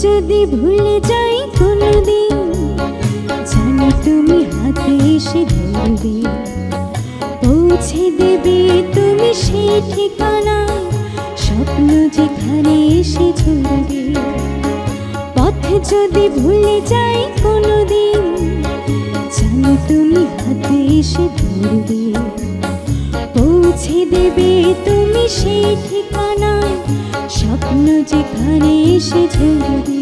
যদি ভুলে যাই কোনোদিন, জানি তুমি হাতে এসে ধরবে। পৌঁছে দেবে তুমি সেই ঠিকানা, স্বপ্ন যেখানে এসে ঝরবে পথ যদি ভুলে যাই কোনোদিন, জানি তুমি হাতে এসে ধরবে। পৌঁছে দেবে তুমি সেই ঠিকানায় স্বপ্ন যেখানে এসে ঝরবে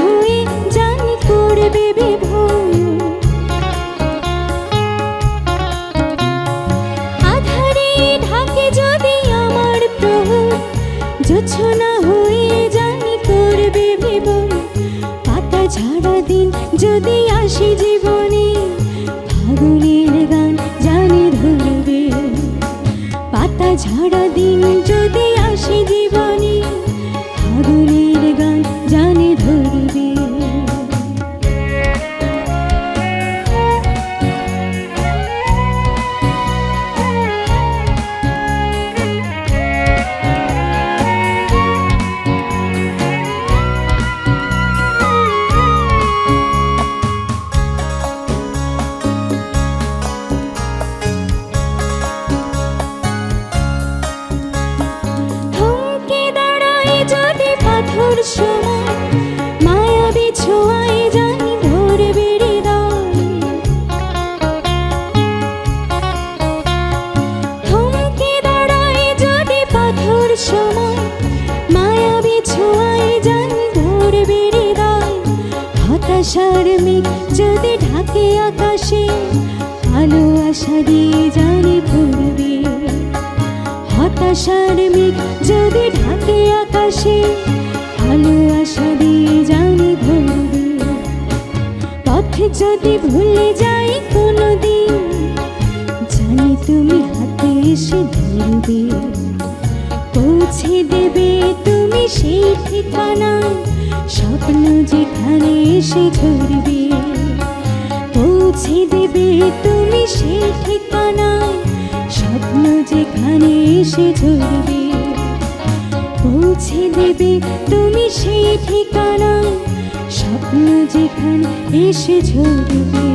হয়ে জানি করবে হয়ে জানি করবে পাতা ঝাড়া দিন যদি আসে জীবনে জানি ধরবে। পাতা ঝাড়া দিন যদি আসে জীবনে হতাশার মেঘ যদি ঢাকে আকাশে আলো আশা দিয়ে জানি ভরবে। হতাশার মেঘ যদি ঢাকে আকাশে আলো আশা দিয়ে জানি ভরবে। পথ যদি ভুলে যাই কোনোদিন, জানি তুমি হাতে এসে ধরবে। পৌঁছে দেবে তুমি সেই ঠিকানায় স্বপ্ন যেখানে এসে ধরবে। পৌঁছে দেবে তুমি সেই ঠিকানায়। স্বপ্ন যেখানে এসে ঝরবে পৌঁছে দেবে তুমি সেই ঠিকানায়। স্বপ্ন যেখানে এসে ঝরবে